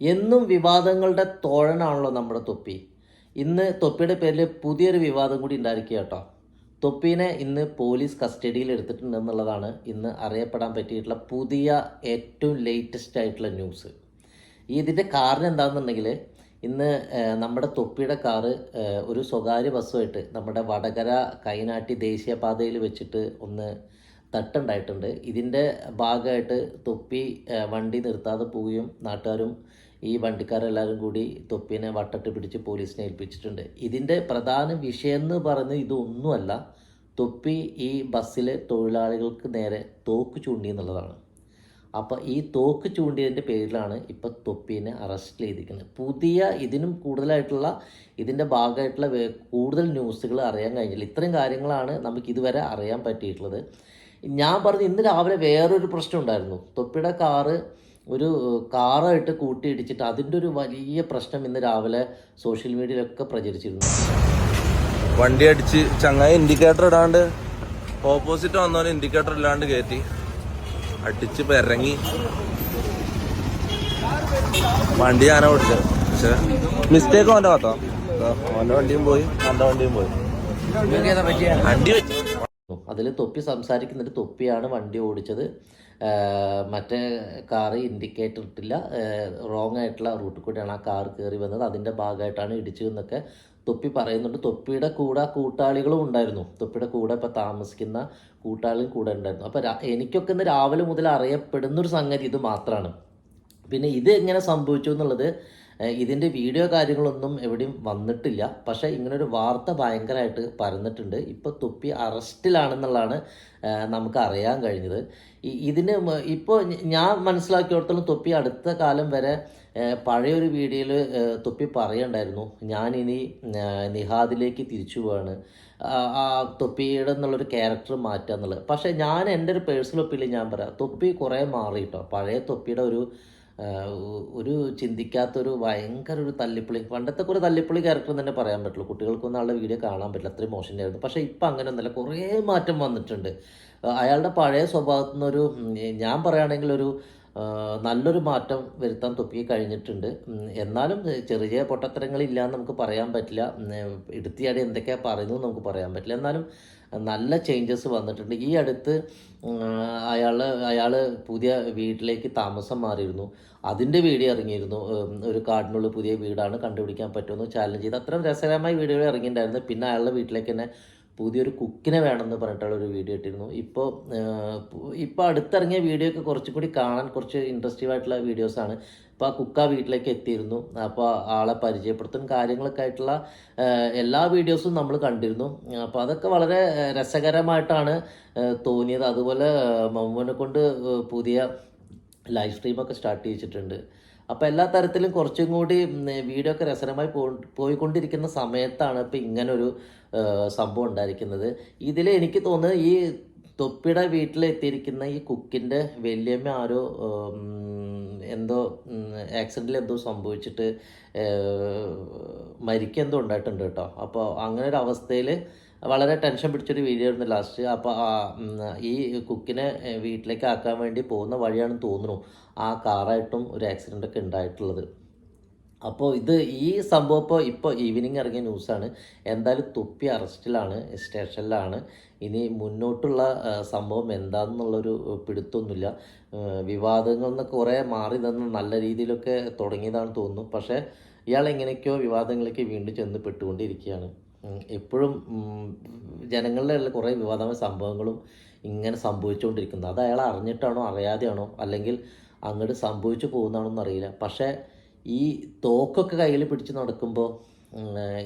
എന്നും വിവാദങ്ങളുടെ തോഴനാണല്ലോ നമ്മുടെ തൊപ്പി. ഇന്ന് തൊപ്പിയുടെ പേരിൽ പുതിയൊരു വിവാദം കൂടി ഉണ്ടായിരിക്കുക കേട്ടോ. തൊപ്പീനെ ഇന്ന് പോലീസ് കസ്റ്റഡിയിൽ എടുത്തിട്ടുണ്ട് എന്നുള്ളതാണ് ഇന്ന് അറിയപ്പെടാൻ പറ്റിയിട്ടുള്ള പുതിയ ഏറ്റവും ലേറ്റസ്റ്റ് ആയിട്ടുള്ള ന്യൂസ് ഇതിന്റെ കാരണം എന്താണെന്നുണ്ടെങ്കിൽ ഇന്ന് നമ്മുടെ തൊപ്പിയുടെ കാറ് ഒരു സ്വകാര്യ ബസ്സുമായിട്ട് നമ്മുടെ വടകര കൈനാട്ടി ദേശീയപാതയിൽ വെച്ചിട്ട് ഒന്ന് തട്ടുണ്ടായിട്ടുണ്ട്. ഇതിന്റെ ഭാഗമായിട്ട് തൊപ്പി വണ്ടി നിർത്താതെ പോവുകയും നാട്ടുകാരും ഈ വണ്ടിക്കാരെല്ലാവരും കൂടി തൊപ്പിനെ വട്ടട്ട് പിടിച്ച് പോലീസിനെ ഏൽപ്പിച്ചിട്ടുണ്ട്. ഇതിന്റെ പ്രധാന വിഷയം എന്ന് പറയുന്നത് ഇതൊന്നുമല്ല. തൊപ്പി ഈ ബസ്സിലെ തൊഴിലാളികൾക്ക് നേരെ തോക്ക് ചൂണ്ടി എന്നുള്ളതാണ്. അപ്പോൾ ഈ തോക്ക് ചൂണ്ടിയതിന്റെ പേരിലാണ് ഇപ്പോൾ തൊപ്പീനെ അറസ്റ്റ് ചെയ്തിരിക്കുന്നത്. പുതിയ ഇതിനും കൂടുതലായിട്ടുള്ള ഇതിന്റെ ഭാഗമായിട്ടുള്ള കൂടുതൽ ന്യൂസുകൾ അറിയാൻ കഴിഞ്ഞില്ല. ഇത്രയും കാര്യങ്ങളാണ് നമുക്ക് ഇതുവരെ അറിയാൻ പറ്റിയിട്ടുള്ളത്. ഞാൻ പറഞ്ഞു ഇന്ന് രാവിലെ വേറൊരു പ്രശ്നം ഉണ്ടായിരുന്നു. തൊപ്പിയുടെ കാറ് ഒരു കാറായിട്ട് കൂട്ടിയിടിച്ചിട്ട് അതിന്റെ ഒരു വലിയ പ്രശ്നം ഇന്ന് രാവിലെ സോഷ്യൽ മീഡിയയിലൊക്കെ പ്രചരിച്ചിരുന്നു. വണ്ടി അടിച്ച് ചങ്ങായി ഇൻഡിക്കേറ്റർ ഇടാണ്ട് ഓപ്പോസിറ്റ് വന്നവന് ഇൻഡിക്കേറ്റർ ഇല്ലാണ്ട് കയറ്റി അടിച്ച് ഇപ്പൊ ഇറങ്ങി വണ്ടി ഞാനാ ഓടിച്ചത് പക്ഷെ മിസ്റ്റേക്ക് അവന്റെ ഭാഗത്തോ? അവന്റെ വണ്ടിയും പോയി? അവന്റെ വണ്ടിയും പോയി. വണ്ടി വെച്ച് അതിൽ തൊപ്പി സംസാരിക്കുന്നുണ്ട് തൊപ്പിയാണ് വണ്ടി ഓടിച്ചത്. മറ്റേ കാറ് ഇൻഡിക്കേറ്റർ ഇട്ടില്ല. റോങ് ആയിട്ടുള്ള റൂട്ടിൽ കൂടെയാണ് ആ കാർ കയറി വന്നത്. അതിന്റെ ഭാഗമായിട്ടാണ് ഇടിച്ചതെന്നൊക്കെ തൊപ്പി പറയുന്നുണ്ട്. തൊപ്പിയുടെ കൂടെ കൂട്ടാളികളും ഉണ്ടായിരുന്നു. തൊപ്പിയുടെ കൂടെ ഇപ്പോൾ താമസിക്കുന്ന കൂട്ടാളികളും കൂടെ ഉണ്ടായിരുന്നു. അപ്പോൾ എനിക്കൊക്കെ ഇന്ന് രാവിലെ മുതൽ അറിയപ്പെടുന്നൊരു സംഗതി ഇത് മാത്രമാണ് പിന്നെ ഇത് എങ്ങനെ സംഭവിച്ചു എന്നുള്ളത് ഇതിന്റെ വീഡിയോ കാര്യങ്ങളൊന്നും എവിടെയും വന്നിട്ടില്ല. പക്ഷേ ഇങ്ങനൊരു വാർത്ത ഭയങ്കരമായിട്ട് പരന്നിട്ടുണ്ട്. ഇപ്പോൾ തുപ്പി അറസ്റ്റിലാണെന്നുള്ളതാണ് നമുക്ക് അറിയാൻ കഴിഞ്ഞത്. ഇതിന് ഇപ്പോൾ ഞാൻ മനസ്സിലാക്കിയോടത്തോളം തുപ്പി അടുത്ത കാലം വരെ പഴയൊരു വീഡിയോയിൽ തുപ്പി പറയണ്ടായിരുന്നു. ഞാനിനി നിഹാദിലേക്ക് തിരിച്ചു പോവാണ്. തൊപ്പിയുടെ എന്നുള്ളൊരു ക്യാരക്ടർ മാറ്റുക എന്നുള്ളത് പക്ഷേ ഞാൻ എന്റെ ഒരു പേഴ്സണൽ ഒപ്പീനിയൻ ഞാൻ പറയാം. തൊപ്പി കുറേ മാറി കേട്ടോ പഴയ തൊപ്പിയുടെ ഒരു ഒരു ചിന്തിക്കാത്തൊരു ഭയങ്കര ഒരു തല്ലിപ്പൊളി. പണ്ടത്തെ കുറേ തല്ലിപ്പൊളി ക്യാരക്ടർ തന്നെ പറയാൻ പറ്റുള്ളൂ. കുട്ടികൾക്കൊന്നും ആളുടെ വീഡിയോ കാണാൻ പറ്റില്ല. അത്രയും മോശമായിരുന്നു. പക്ഷേ ഇപ്പം അങ്ങനെയൊന്നുമല്ല. കുറേ മാറ്റം വന്നിട്ടുണ്ട്. അയാളുടെ പഴയ സ്വഭാവത്തിൽ നിന്നൊരു ഞാൻ പറയുകയാണെങ്കിൽ ഒരു നല്ലൊരു മാറ്റം വരുത്താൻ തൊപ്പി കഴിഞ്ഞിട്ടുണ്ട്. എന്നാലും ചെറിയ പൊട്ടത്തരങ്ങളില്ല എന്ന് നമുക്ക് പറയാൻ പറ്റില്ല. എടുത്തിയാടി എന്തൊക്കെയാണ് പറയുന്നത് നമുക്ക് പറയാൻ പറ്റില്ല. എന്നാലും നല്ല ചേഞ്ചസ് വന്നിട്ടുണ്ട്. ഈ അടുത്ത് അയാൾ അയാൾ പുതിയ വീട്ടിലേക്ക് താമസം മാറിയിരുന്നു. അതിന്റെ വീഡിയോ ഇറങ്ങിയിരുന്നു. ഒരു കാടിനുള്ളിൽ പുതിയ വീടാണ് കണ്ടുപിടിക്കാൻ പറ്റുമെന്ന് ചാലഞ്ച് ചെയ്ത് അത്രയും രസകരമായ വീഡിയോകൾ ഇറങ്ങിയിട്ടുണ്ടായിരുന്നു. പിന്നെ അയാളുടെ വീട്ടിലേക്ക് തന്നെ പുതിയൊരു കുക്കിനെ വേണമെന്ന് പറഞ്ഞിട്ടുള്ള ഒരു വീഡിയോ ഇട്ടിരുന്നു. ഇപ്പോൾ ഇപ്പോൾ അടുത്തിറങ്ങിയ വീഡിയോ ഒക്കെ കുറച്ചും കൂടി കാണാൻ കുറച്ച് ഇൻട്രസ്റ്റീവ് ആയിട്ടുള്ള വീഡിയോസാണ് ഇപ്പോൾ ആ കുക്ക വീട്ടിലേക്ക് എത്തിയിരുന്നു. അപ്പോൾ ആളെ പരിചയപ്പെടുത്തും കാര്യങ്ങളൊക്കെ ആയിട്ടുള്ള എല്ലാ വീഡിയോസും നമ്മൾ കണ്ടിരുന്നു. അപ്പോൾ അതൊക്കെ വളരെ രസകരമായിട്ടാണ് തോന്നിയത്. അതുപോലെ മമ്മൂനെ കൊണ്ട് പുതിയ ലൈവ് സ്ട്രീമൊക്കെ സ്റ്റാർട്ട് ചെയ്തിട്ടുണ്ട് അപ്പോൾ എല്ലാ തരത്തിലും കുറച്ചും കൂടി വീഡിയോ ഒക്കെ രസകരമായി പോ പോയിക്കൊണ്ടിരിക്കുന്ന സമയത്താണ് ഇപ്പോൾ ഇങ്ങനൊരു സംഭവം ഉണ്ടായിരിക്കുന്നത്. ഇതിൽ എനിക്ക് തോന്നുന്നത് ഈ തൊപ്പിയുടെ വീട്ടിലെത്തിയിരിക്കുന്ന ഈ കുക്കിന്റെ വലിയമ്മ ആരോ എന്തോ ആക്സിഡന്റിൽ എന്തോ സംഭവിച്ചിട്ട് മരിക്കുക എന്തോ ഉണ്ടായിട്ടുണ്ട് കേട്ടോ. അപ്പോൾ അങ്ങനെ ഒരു അവസ്ഥയിൽ വളരെ ടെൻഷൻ പിടിച്ചൊരു വീഡിയോ ആയിരുന്നു ലാസ്റ്റ് അപ്പോൾ ഈ കുക്കിനെ വീട്ടിലേക്ക് ആക്കാൻ വേണ്ടി പോകുന്ന വഴിയാണെന്ന് തോന്നുന്നു ആ കാറായിട്ടും ഒരു ആക്സിഡന്റ് ഒക്കെ ഉണ്ടായിട്ടുള്ളത്. അപ്പോൾ ഇത് ഈ സംഭവം ഇപ്പോൾ ഇപ്പോൾ ഈവനിങ് ഇറങ്ങിയ ന്യൂസാണ് എന്തായാലും തുപ്പി അറസ്റ്റിലാണ് സ്റ്റേഷനിലാണ്. ഇനി മുന്നോട്ടുള്ള സംഭവം എന്താണെന്നുള്ളൊരു പിടുത്തൊന്നുമില്ല. വിവാദങ്ങളിൽ നിന്ന് കുറേ മാറി നിന്ന് നല്ല രീതിയിലൊക്കെ തുടങ്ങിയതാണ് തോന്നുന്നു. പക്ഷേ ഇയാൾ എങ്ങനെയൊക്കെയോ വിവാദങ്ങളിലേക്ക് വീണ്ടും ചെന്ന് പെട്ടുകൊണ്ടിരിക്കുകയാണ്. എപ്പോഴും ജനങ്ങളുടെ ഉള്ള കുറേ വിവാദമായ സംഭവങ്ങളും ഇങ്ങനെ സംഭവിച്ചുകൊണ്ടിരിക്കുന്നത് അത് അയാൾ അറിഞ്ഞിട്ടാണോ അറിയാതെയാണോ അല്ലെങ്കിൽ അങ്ങോട്ട് സംഭവിച്ചു പോകുന്നതാണോ എന്നറിയില്ല. പക്ഷേ ഈ തോക്കൊക്കെ കയ്യിൽ പിടിച്ച് നടക്കുമ്പോൾ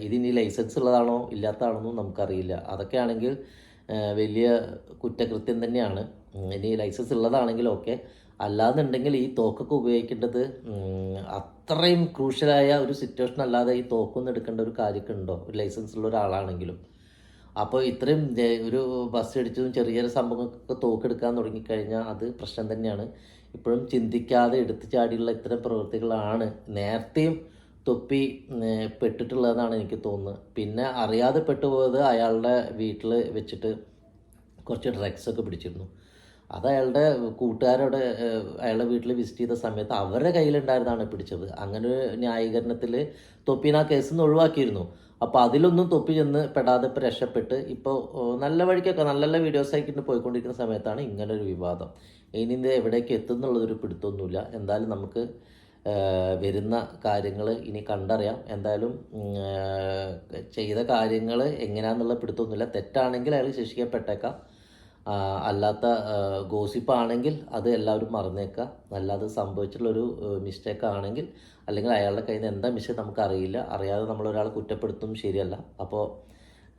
ഇതിനി ലൈസൻസ് ഉള്ളതാണോ ഇല്ലാത്തതാണോന്നും നമുക്കറിയില്ല. അതൊക്കെ ആണെങ്കിൽ വലിയ കുറ്റകൃത്യം തന്നെയാണ്. ഇനി ലൈസൻസ് ഉള്ളതാണെങ്കിൽ ഓക്കെ. അല്ലാന്നുണ്ടെങ്കിൽ ഈ തോക്കൊക്കെ ഉപയോഗിക്കേണ്ടത് അത്രയും ക്രൂഷ്യലായ ഒരു സിറ്റുവേഷൻ അല്ലാതെ ഈ തോക്കൊന്നും എടുക്കേണ്ട ഒരു കാര്യമൊക്കെ ഉണ്ടോ? ഒരു ലൈസൻസ് ഉള്ള ഒരാളാണെങ്കിലും. അപ്പോൾ ഇത്രയും ഒരു ബസ് ഇടിച്ചതും ചെറിയ ചെറിയ സംഭവങ്ങൾക്കൊക്കെ തോക്കെടുക്കാൻ തുടങ്ങിക്കഴിഞ്ഞാൽ അത് പ്രശ്നം തന്നെയാണ്. ഇപ്പോഴും ചിന്തിക്കാതെ എടുത്തു ചാടിയുള്ള ഇത്തരം പ്രവൃത്തികളാണ് നേരത്തെയും തൊപ്പി പെട്ടിട്ടുള്ളതെന്നാണ് എനിക്ക് തോന്നുന്നത്. പിന്നെ അറിയാതെ പെട്ടുപോയത് അയാളുടെ വീട്ടിൽ വെച്ചിട്ട് കുറച്ച് ഡ്രഗ്സൊക്കെ പിടിച്ചിരുന്നു. അത് അയാളുടെ കൂട്ടുകാരോട് അയാളുടെ വീട്ടിൽ വിസിറ്റ് ചെയ്ത സമയത്ത് അവരുടെ കയ്യിലുണ്ടായിരുന്നതാണ് പിടിച്ചത്. അങ്ങനെ ഒരു ന്യായീകരണത്തിൽ തൊപ്പീന ആ കേസിൽ നിന്ന് ഒഴിവാക്കിയിരുന്നു. അപ്പോൾ അതിലൊന്നും തൊപ്പി ചെന്ന് പെടാതെ ഇപ്പോൾ രക്ഷപ്പെട്ട് ഇപ്പോൾ നല്ല വഴിക്കൊക്കെ നല്ല നല്ല വീഡിയോസ് ആയിട്ട് പോയിക്കൊണ്ടിരിക്കുന്ന സമയത്താണ് ഇങ്ങനൊരു വിവാദം. ഇനി ഇത് എവിടേക്ക് എത്തും എന്നുള്ളതൊരു പിടുത്തൊന്നുമില്ല. എന്തായാലും നമുക്ക് വരുന്ന കാര്യങ്ങൾ ഇനി കണ്ടറിയാം. എന്തായാലും ചെയ്ത കാര്യങ്ങൾ എങ്ങനെയാണെന്നുള്ള പിടുത്തമൊന്നുമില്ല തെറ്റാണെങ്കിൽ അയാൾ ശിക്ഷിക്കപ്പെട്ടേക്കാം. അല്ലാത്ത ഗോസിപ്പാണെങ്കിൽ അത് എല്ലാവരും മറന്നേക്കുക. അല്ലാതെ സംഭവിച്ചിട്ടുള്ളൊരു മിസ്റ്റേക്ക് ആണെങ്കിൽ അല്ലെങ്കിൽ അയാളുടെ കയ്യിൽ നിന്ന് എന്താ മിസ്റ്റേക്ക് നമുക്കറിയില്ല. അറിയാതെ നമ്മളൊരാളെ കുറ്റപ്പെടുത്തും ശരിയല്ല. അപ്പോൾ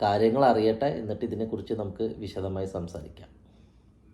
കാര്യങ്ങൾ അറിയട്ടെ എന്നിട്ട് ഇതിനെക്കുറിച്ച് നമുക്ക് വിശദമായി സംസാരിക്കാം.